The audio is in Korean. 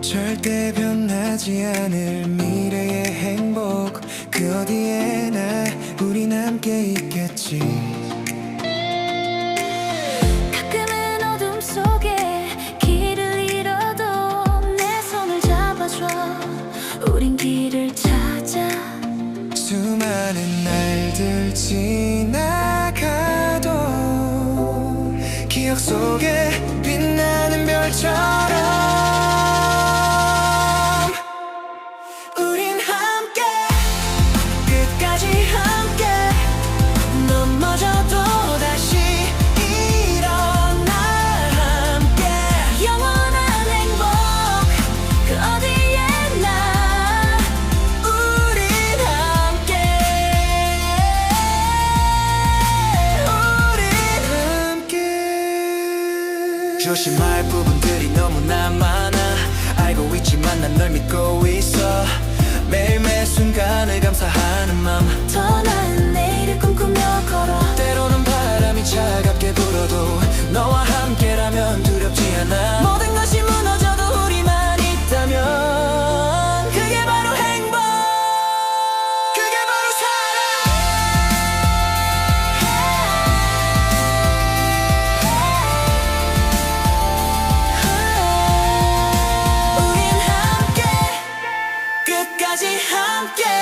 절대 변하지 않을 미래의 행복 그 어디에나 우린 함께 있겠지 수많은 날들 지나가도 기억 속에 조심할 부분들이 너무나 많아. 알고 있지만 난 널 믿고 있어. 매일매일 순간을 감사하는 맘더 나은 내일을 꿈꾸며 걸어. 때로는 바람이 차갑게 불어도 사랑